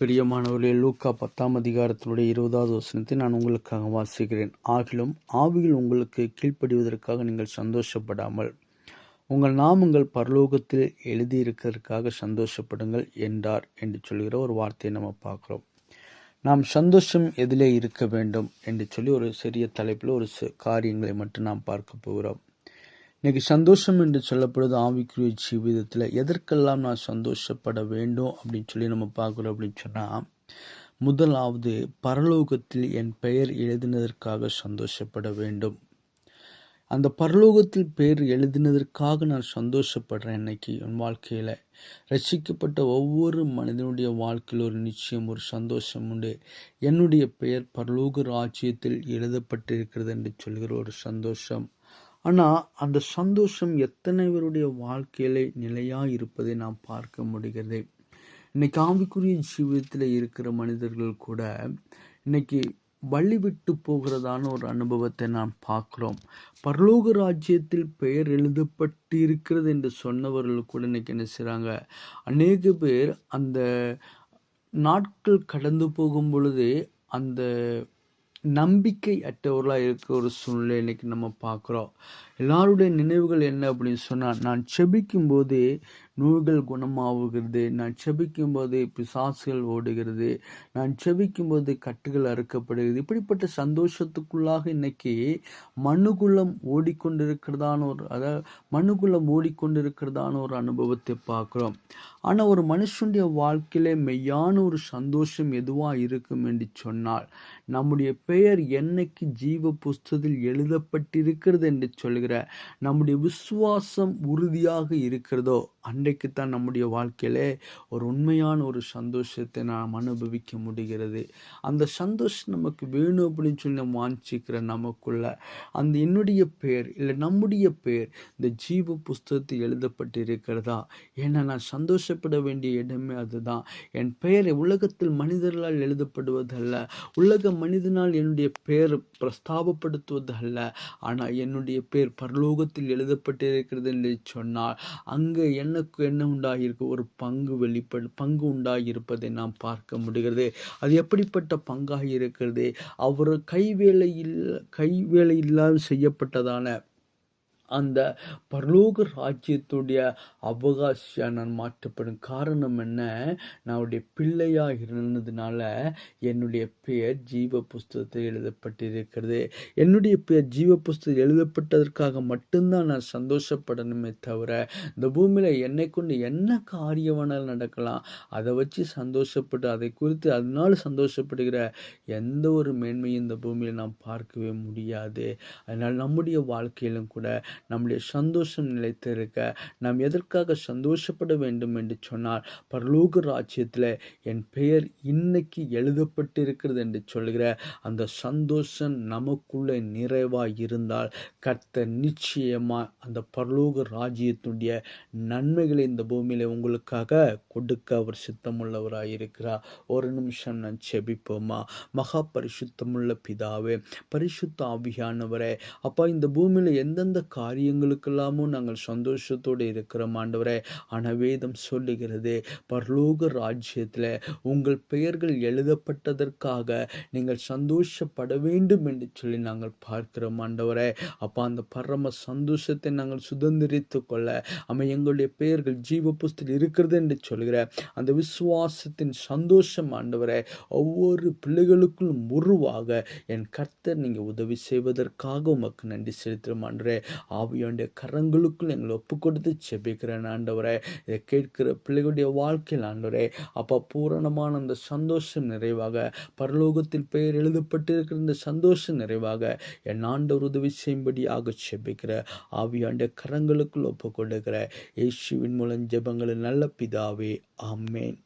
பிரியமானவர்களே லூக்கா பத்தாம் அதிகாரத்தினுடைய இருபதாவது வசனத்தை நான் உங்களுக்காக வாசிக்கிறேன். ஆகிலும் ஆவியில் உங்களுக்கு கீழ்ப்படிவதற்காக நீங்கள் சந்தோஷப்படாமல் உங்கள் நாமங்கள் பரலோகத்தில் எழுதியிருக்கிறதுக்காக சந்தோஷப்படுங்கள் என்றார் என்று சொல்கிற ஒரு வார்த்தையை நம்ம பார்க்குறோம். நாம் சந்தோஷம் எதிலே இருக்க வேண்டும் என்று சொல்லி ஒரு சிறிய தலைப்பில் ஒரு காரியங்களை மட்டும் நாம் பார்க்க போகிறோம். இன்னைக்கு சந்தோஷம் என்று சொல்லப்படுது ஆவிக்குரிய ஜீவிதத்தில் எதற்கெல்லாம் நான் சந்தோஷப்பட வேண்டும் அப்படின்னு சொல்லி நம்ம பார்க்குறோம் அப்படின்னு சொன்னால் முதலாவது பரலோகத்தில் என் பெயர் எழுதினதற்காக சந்தோஷப்பட வேண்டும். அந்த பரலோகத்தில் பெயர் எழுதினதற்காக நான் சந்தோஷப்படுறேன் இன்னைக்கு என் வாழ்க்கையில். ரசிக்கப்பட்ட ஒவ்வொரு மனிதனுடைய வாழ்க்கையில் ஒரு நிச்சயம் ஒரு சந்தோஷம் உண்டு. என்னுடைய பெயர் பரலோக ராஜ்யத்தில் எழுதப்பட்டிருக்கிறது என்று சொல்கிற ஒரு சந்தோஷம். ஆனால் அந்த சந்தோஷம் எத்தனை பேருடைய வாழ்க்கையில நிலையாக இருப்பதை நாம் பார்க்க முடிகிறது. இன்னைக்கு ஆவிக்குரிய ஜீவிதத்தில் இருக்கிற மனிதர்கள் கூட இன்னைக்கு வழி விட்டு போகிறதான ஒரு அனுபவத்தை நாம் பார்க்குறோம். பரலோக ராஜ்யத்தில் பெயர் எழுதப்பட்டு இருக்கிறது என்று சொன்னவர்கள் கூட இன்னைக்கு என்ன செய்கிறாங்க அநேக பேர் அந்த நாட்கள் கடந்து போகும் பொழுதே அந்த நம்பிக்கை அற்றவர்களாக இருக்க ஒரு சூழ்நிலை இன்னைக்கு நம்ம பார்க்குறோம். எல்லாருடைய நினைவுகள் என்ன அப்படின்னு சொன்னால் நான் செபிக்கும்போது நோய்கள் குணமாகுகிறது நான் செபிக்கும் போது பிசாசுகள் ஓடுகிறது. நான் செபிக்கும் போது கட்டுகள் அறுக்கப்படுகிறது. இப்படிப்பட்ட சந்தோஷத்துக்குள்ளாக இன்னைக்கு மனுகுலம் ஓடிக்கொண்டிருக்கிறதான ஒரு அதாவது மனுகுலம் ஓடிக்கொண்டிருக்கிறதான ஒரு அனுபவத்தை பார்க்குறோம். ஆனால் ஒரு மனுஷனுடைய வாழ்க்கையிலே மெய்யான ஒரு சந்தோஷம் எதுவாக இருக்கும் என்று சொன்னால் நம்முடைய பெயர் என்னைக்கு ஜீவ புஸ்தத்தில் எழுதப்பட்டிருக்கிறது என்று சொல்கிற நம்முடைய விசுவாசம் உறுதியாக இருக்கிறதோ அன்றைக்கு தான் நம்முடைய வாழ்க்கையிலே ஒரு உண்மையான ஒரு சந்தோஷத்தை நாம் அனுபவிக்க முடிகிறது. அந்த சந்தோஷம் நமக்கு வேணும் அப்படின்னு சொல்லி நம்ம வாஞ்சிக்கிற நமக்குள்ள அந்த என்னுடைய பெயர் இல்லை நம்முடைய பெயர் இந்த ஜீவ புஸ்தகத்தில் எழுதப்பட்டு இருக்கிறதா ஏன்னா நான் சந்தோஷப்பட வேண்டிய இடமே அதுதான். என் பெயர் உலகத்தில் மனிதர்களால் எழுதப்படுவதல்ல உலக மனிதனால் என்னுடைய பெயர் பிரஸ்தாபப்படுத்துவதல்ல ஆனால் என்னுடைய பெயர் பரலோகத்தில் எழுதப்பட்டிருக்கிறது என்று சொன்னால் அங்கே எனக்கு என்ன உண்டாகியிருக்கு ஒரு பங்கு வெளிப்படு பங்கு உண்டாகியிருப்பதை நாம் பார்க்க முடிகிறது. அது எப்படிப்பட்ட பங்காக இருக்கிறது? அவர் கைவேலையில் கைவேலை இல்லாமல் செய்யப்பட்டதான அந்த பரலோக ராஜ்யத்துடைய அவகாசியாக நான் மாற்றப்படும் காரணம் என்ன? நான் பிள்ளையாக இருந்ததுனால என்னுடைய பெயர் ஜீவ புஸ்தகத்தில் எழுதப்பட்டிருக்கிறது. என்னுடைய பெயர் ஜீவ புஸ்தகம் எழுதப்பட்டதற்காக மட்டும்தான் நான் சந்தோஷப்படணுமே தவிர இந்த பூமியில் என்னை கொண்டு என்ன காரியம் வேணாலும் நடக்கலாம் அதை வச்சு சந்தோஷப்பட்டு அதை குறித்து அதனால் சந்தோஷப்படுகிற எந்த ஒரு மேன்மையும் இந்த பூமியில் நாம் பார்க்கவே முடியாது. அதனால் நம்முடைய வாழ்க்கையிலும் கூட நம்முடைய சந்தோஷம் நிலைத்திருக்க நாம் எதற்காக சந்தோஷப்பட வேண்டும் என்று சொன்னால் பரலோக ராஜ்யத்தில் என் பெயர் இன்னைக்கு எழுதப்பட்டிருக்கிறது என்று சொல்கிற அந்த சந்தோஷம் நமக்குள்ளே நிறைவாக இருந்தால் கர்த்த நிச்சயமா அந்த பரலோக ராஜ்யத்துடைய நன்மைகளை இந்த பூமியில உங்களுக்காக கொடுக்க அவர் சித்தமுள்ளவராக இருக்கிறார் ஒரு நிமிஷம் நான் செபிப்போமா? மகா பரிசுத்தமுள்ள பிதாவே பரிசுத்த ஆவியானவரே அப்பா இந்த பூமியில எந்தெந்த காரியங்களுக்கெல்லாமும் நாங்கள் சந்தோஷத்தோடு இருக்கிறோம் ஆண்டவரே. ஆனால் வேதம் சொல்லுகிறது பரலோக ராஜ்யத்தில் உங்கள் பெயர்கள் எழுதப்பட்டதற்காக நீங்கள் சந்தோஷப்பட வேண்டும் என்று சொல்லி நாங்கள் பார்க்கிறோம் ஆண்டவரே. அப்பா அந்த பரம சந்தோஷத்தை நாங்கள் சுதந்திரித்து கொள்ள அமை எங்களுடைய பெயர்கள் ஜீவ புஸ்தத்தில் இருக்கிறது என்று சொல்கிற அந்த விசுவாசத்தின் சந்தோஷம் ஆண்டவரே ஒவ்வொரு பிள்ளைகளுக்கும் உருவாக என் கர்த்தர் நீங்கள் உதவி செய்வதற்காக உமக்கு நன்றி செலுத்துகிறோம் ஆண்டவரே. ஆவியோடைய கரங்களுக்குள் எங்களை ஒப்பு கொடுத்து செபிக்கிறேன் ஆண்டவரே. இதை கேட்கிற பிள்ளைகளுடைய வாழ்க்கையில் ஆண்டவரே அப்போ பூரணமான அந்த சந்தோஷம் நிறைவாக பரலோகத்தில் பெயர் எழுதப்பட்டிருக்கிற இந்த சந்தோஷம் நிறைவாக என் ஆண்டவர் உதவி செய்யும்படியாக செபிக்கிற ஆவியாண்டிய கரங்களுக்குள் ஒப்பு கொடுக்கிற இயேசுவின் மூலம் ஜெபங்களின் நல்ல பிதாவே ஆமேன்.